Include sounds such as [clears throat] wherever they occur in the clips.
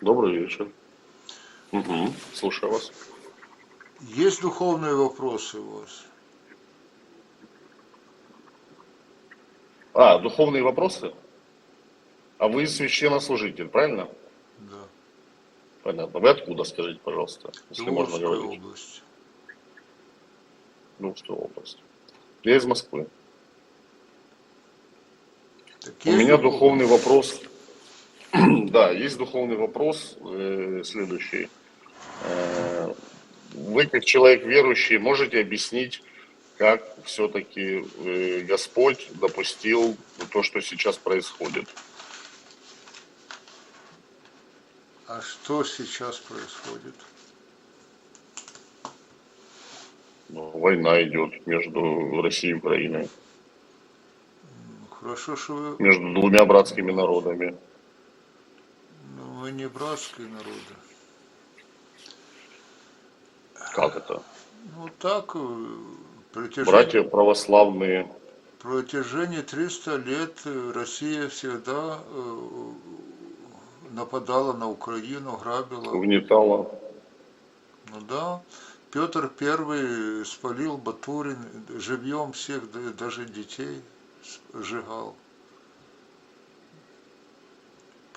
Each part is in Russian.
Добрый вечер. Угу. Слушаю вас. Есть духовные вопросы у вас? А, духовные вопросы? А вы священнослужитель, правильно? Да. Понятно. Вы откуда, скажите, пожалуйста, если можно Львовская говорить? область. Львовская область. Я из Москвы. Так У меня духов- духовный вопрос. [clears throat] Да, есть духовный вопрос э, следующий. Э, Вы, как человек верующий, можете объяснить, как все-таки э, Господь допустил то, что сейчас происходит? А что сейчас происходит? Ну, Война идет между Россией и Украиной, Хорошо, что вы, между двумя братскими народами. Не братские народы. Как это? Ну так, э, протяжении, Братья православные. протяжении 300 лет э, Россия всегда э, нападала на Украину, грабила. угнетала. Ну да, Петр Первый спалил Батурин, живьем всех, да- даже детей сжигал.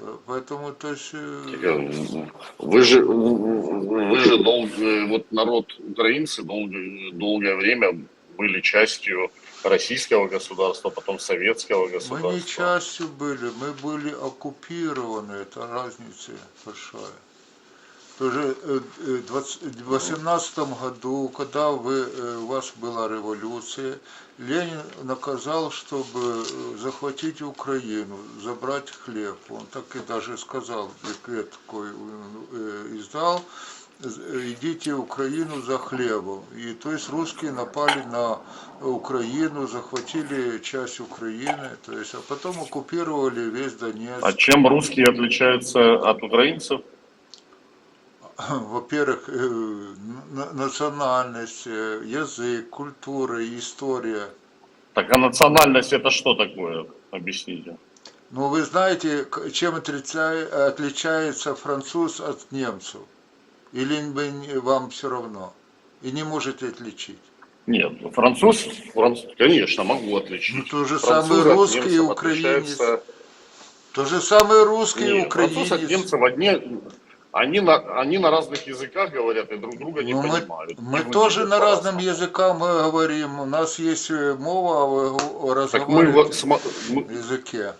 По- Поэтому, то есть, Вы же, вы же долго, вот народ украинцы долгое, долгое время были частью российского государства, потом советского мы государства. не частью были, мы были оккупированы, это разница большая. Тоже э, э, в 18 году, когда вы, э, у вас была революция, Ленин наказал, чтобы захватить Украину, забрать хлеб. Он так и даже сказал, декрет такой издал, идите в Украину за хлебом. И то есть русские напали на Украину, захватили часть Украины, то есть, а потом оккупировали весь Донецк. А чем русские отличаются от украинцев? [clears throat] во-первых, э, на- национальность, э, язык, культура, история. Так а национальность это что такое? Объясните. Но вы знаете, чем отлича- отличается француз от немцев? Или вам все равно? И не можете отличить? Нет, француз, франц- конечно, могу отличить. Ну, то же Француз самое русский и украинец. То же самое русский и Нет, француз от украинец. немцев одни, они на, они на разных языках говорят и друг друга не Ну, мы, понимают. мы И тоже выглядят на разном по-разному. языках мы говорим. У нас есть э, мова, а вы го- Так мы, разговариваете вот смо- мы, на языке.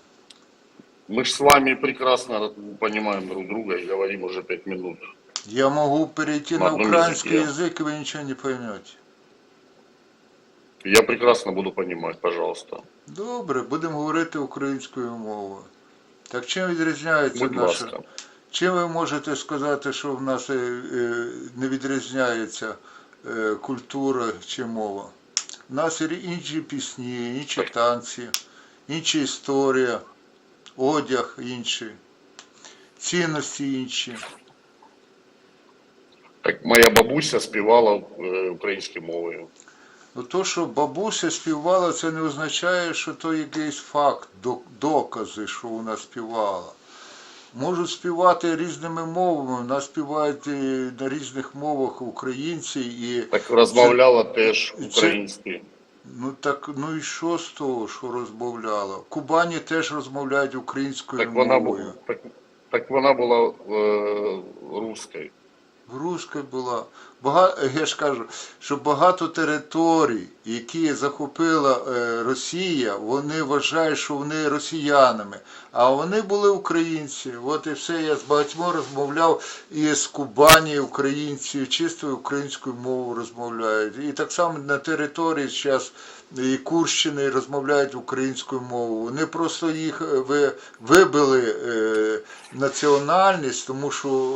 мы ж с вами прекрасно понимаем друг друга и говорим уже пять минут. Я могу перейти На на одном украинский языке. язык, и вы ничего не поймете. Я прекрасно буду понимать, пожалуйста. Добре, будемо говорити українською мовою. Так чим відрізняється Будь наша? ласка. Чим ви можете сказати, що в нас е, е, не відрізняється е, культура чи мова? У нас є інші пісні, інші танці, інша історія, одяг інший, цінності інші. Так моя бабуся співала українською мовою. Ну то, що бабуся співала, це не означає, що то якийсь факт, докази, що вона співала. Можуть співати різними мовами, Нас співають на різних мовах українці і Так розмовляла теж це- українською. ну так ну і що з того, що розмовляла? В Кубані теж розмовляють українською Так вона мовою. була, так, так вона була е, русською. Русська була. Багато, я ж кажу, що багато територій, які захопила е, Росія, вони вважають, що вони росіянами, а вони були українці. От і все. Я з багатьма розмовляв і з Кубані українці, чистою українською мовою розмовляють. І так само на території зараз і Курщини розмовляють українською мовою. Вони просто їх е, вибили е, національність, тому що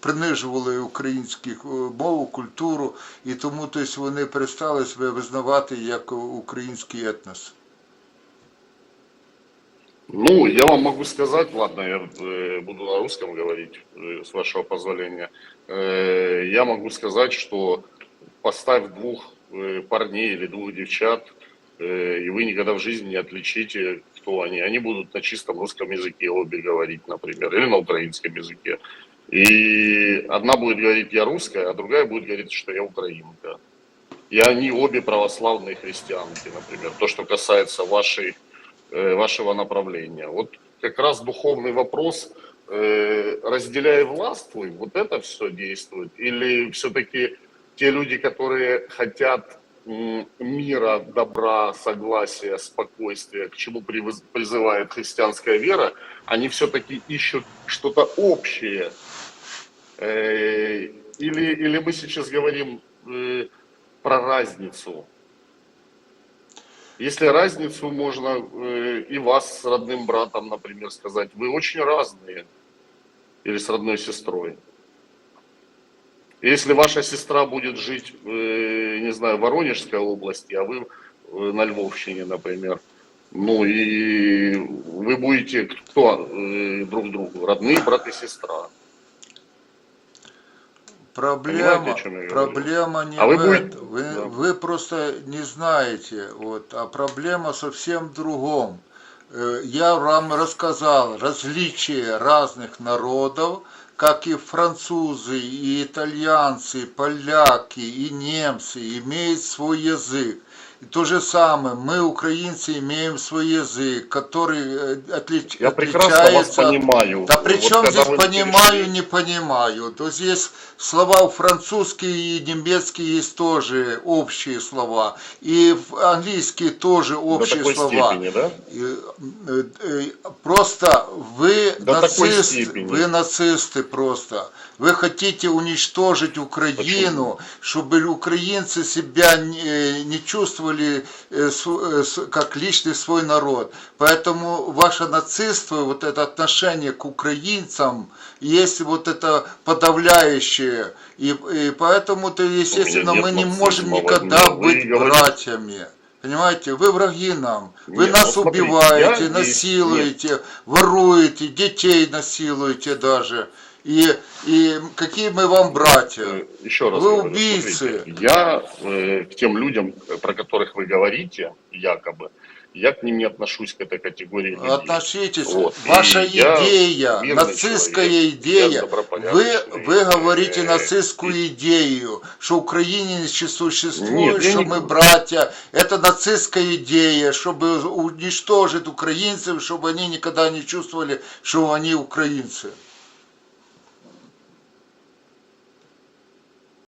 принижували українську е, мову, культуру, і тому тобто, вони перестали себе визнавати як український етнос. Ну, я вам могу сказать, ладно, я э, буду на русском говорить, э, с вашего позволения. Э, я могу сказать, что поставь двух парней или двух девчат, и вы никогда в жизни не отличите, кто они. Они будут на чистом русском языке обе говорить, например, или на украинском языке. И одна будет говорить «я русская», а другая будет говорить, что «я украинка». И они обе православные христианки, например. То, что касается вашей, э, вашего направления. Вот как раз духовный вопрос, э, разделяй властвуй, вот это все действует? Или все-таки те люди, которые хотят мира, добра, согласия, спокойствия, к чему призывает христианская вера, они все-таки ищут что-то общее. Э, Или, или мы сейчас говорим э, про разницу. Если разницу можно э, и вас с родным братом, например, сказать, вы очень разные, или с родной сестрой. Если ваша сестра будет жить, не знаю, в Воронежской области, а вы на Львовщине, например, ну и вы будете кто друг другу? Родные брат и сестра. Проблема, проблема не А вы в будете- этом. Вы, да. вы просто не знаете, вот, а проблема совсем в другом. Э, Я вам рассказал различия разных народов, как и французы, и итальянцы, и поляки, и немцы имеют свой язык. И то же самое, мы, украинцы, имеем свой язык, который э, отлич- Я прекрасно вас отличается понимаю. да при Вот чем когда здесь вы понимаю, не понимаю. То здесь слова французские и немецкие есть тоже общие слова. И английские тоже До общие такой слова. степени, да? Э, э, Просто вы До нацисты, вы нацисты просто. Вы хотите уничтожить Украину, чтобы украинцы себя не, не чувствовали э, св- э, с- как личный свой народ. Поэтому ваше нацистство, вот это отношение к украинцам, есть вот это подавляющее. И, и поэтому-то, естественно, нет мы не можем никогда быть братьями. Понимаете, вы враги нам. Вы Нет, нас ну, смотрите, убиваете, я насилуете, воруете, детей насилуете даже. И, и какие мы вам братья? Э, Еще раз Вы говорю, убийцы. смотрите, я э, к тем людям, э, про которых вы говорите, якобы, я к ним не отношусь к этой категории людей. Относитесь, Вот. ваша И идея, нацистская человек, идея, вы, вы говорите э, нацистскую идею, что Украине не существует, Нет, что не мы братья, это нацистская идея, чтобы уничтожить украинцев, чтобы они никогда не чувствовали, что они украинцы.